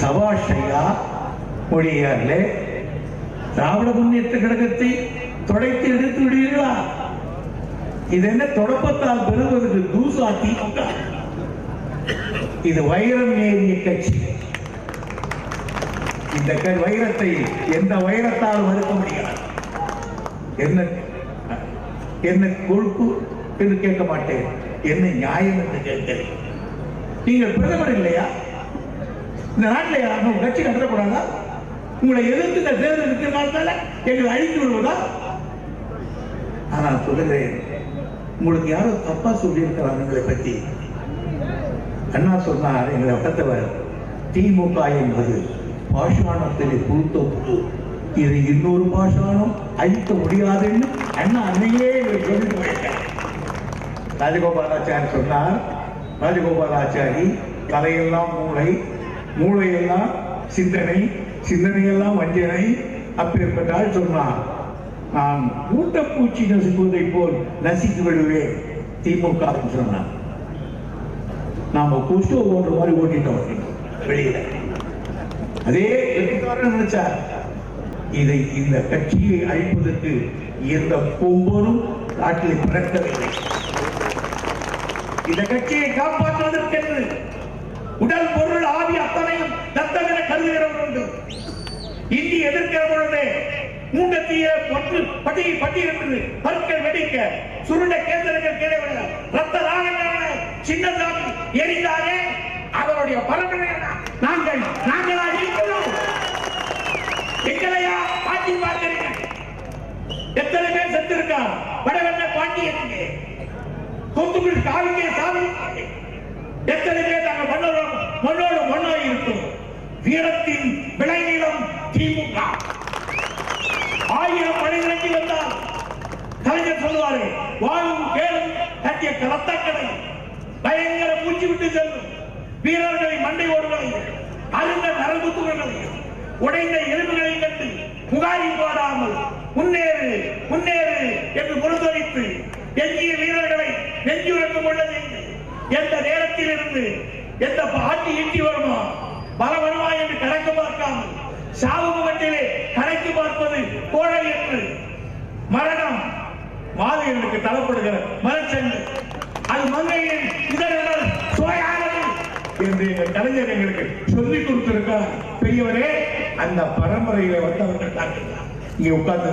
சபாஷையா ஐயா திராவிட முன்னேற்ற கழகத்தை தொடைத்து எடுத்து விடுவீர்களா? இது என்ன தொடப்பத்தால் பெறுவதற்கு தூசா திமுக இது வைரம் ஏறிய கட்சி. இந்த க- வைரத்தை எந்த வைரத்தால் மறுக்க முடியாது? என்ன என்ன கொழுப்பு என்று கேட்க மாட்டேன். என்ன நியாயம் என்று கேட்கிறேன் நீங்கள் பிரதமர் இல்லையா? இந்த நாட்டில் யாரும் கட்சி நடத்தக்கூடாதா உங்களை எதிர்த்து இந்த தேர்தல் இருக்கிறனால எங்களை அழித்து விடுவதா? ஆனால் சொல்லுகிறேன். உங்களுக்கு யாரோ தப்பா சொல்லியிருக்கிறாங்க எங்களை பற்றி அண்ணா சொன்னார் எங்களை வளர்த்தவர் திமுக என்பது பாஷாணத்தில் புழுத்தொப்பு இது இன்னொரு பாஷாணம் அழிக்க முடியாதுன்னு அண்ணா அன்னையே எங்களுக்கு சொல்லிட்டு ராஜகோபாலாச்சாரி சொன்னார் ராஜகோபாலாச்சாரி தலையெல்லாம் மூளை மூளையெல்லாம் சிந்தனை சிந்தனையெல்லாம் வஞ்சனை அப்பேற்பட்டால் சொன்னார். நான் ஊட்டப்பூச்சி நசுக்குவதை போல் நசித்து விடுவேன் திமுக சொன்னார். நாம குஷ்டு ஓடுற மாதிரி ஓட்டிட்டோம் வெளியில. அதே நினைச்சார். இதை இந்த கட்சியை அழிப்பதற்கு எந்த கொம்பனும் நாட்டில் பிறக்கவில்லை. இந்த கட்சியை காப்பாற்றுவதற்கென்று உடல் பொருள் ஆவி அத்தனையும் தத்தம் என கருதுகிறவர் உண்டு. இந்தி எதிர்க்கிற பொழுது மூண்டத்தீய பற்று பட்டி பட்டி இருந்தது பற்கள் வெடிக்க சுருண்ட கேந்திரங்கள் கீழே விட ரத்த ராகங்களான சின்னதாமி எரிந்தாலே அவருடைய பரம்பரை நாங்கள் நாங்களா இருக்கிறோம். எங்களையா பாட்டி பார்க்கிறீங்க? எத்தனை பேர் செத்திருக்கார்? வடவெண்ண பாட்டி பாண்டியனுக்கு தூத்துக்குடி காவிங்க சாமி எத்தனை பேர் நாங்கள் மண்ணோடு மண்ணாய் இருக்கும். வீரத்தின் விளைநிலம் திமுக. ஆயிரம் மழை நிரம்பி வந்தால் கலைஞர் சொல்லுவாரு வாழும் கேளும் கட்டிய ரத்தக்கடை பயங்கர மூச்சு விட்டு செல்லும். வீரர்களை மண்டை ஓடுகளை அருந்த நரம்புத்துகளை உடைந்த எலும்புகளை கண்டு புகாரி பாடாமல் முன்னேறு முன்னேறு என்று முழுதொழித்து எஞ்சிய வீரர்களை நெஞ்சுரக்கம் உள்ளது எந்த நேரத்தில் இருந்து எந்த பாட்டி ஈட்டி வருமா? பல வருமா என்று கணக்கு பார்க்காமல் சாவு முகத்திலே கணக்கு பார்ப்பது கோழை என்று மரணம் மாலைகளுக்கு தரப்படுகிற மரச்சங்கு அது மங்கையின் இதழ்கள் சுவையானது என்று எங்கள் கலைஞர் எங்களுக்கு சொல்லிக் கொடுத்திருக்கார் பெரியவரே அந்த பரம்பரையில வந்தவர்கள் தான். இங்கே உட்கார்ந்து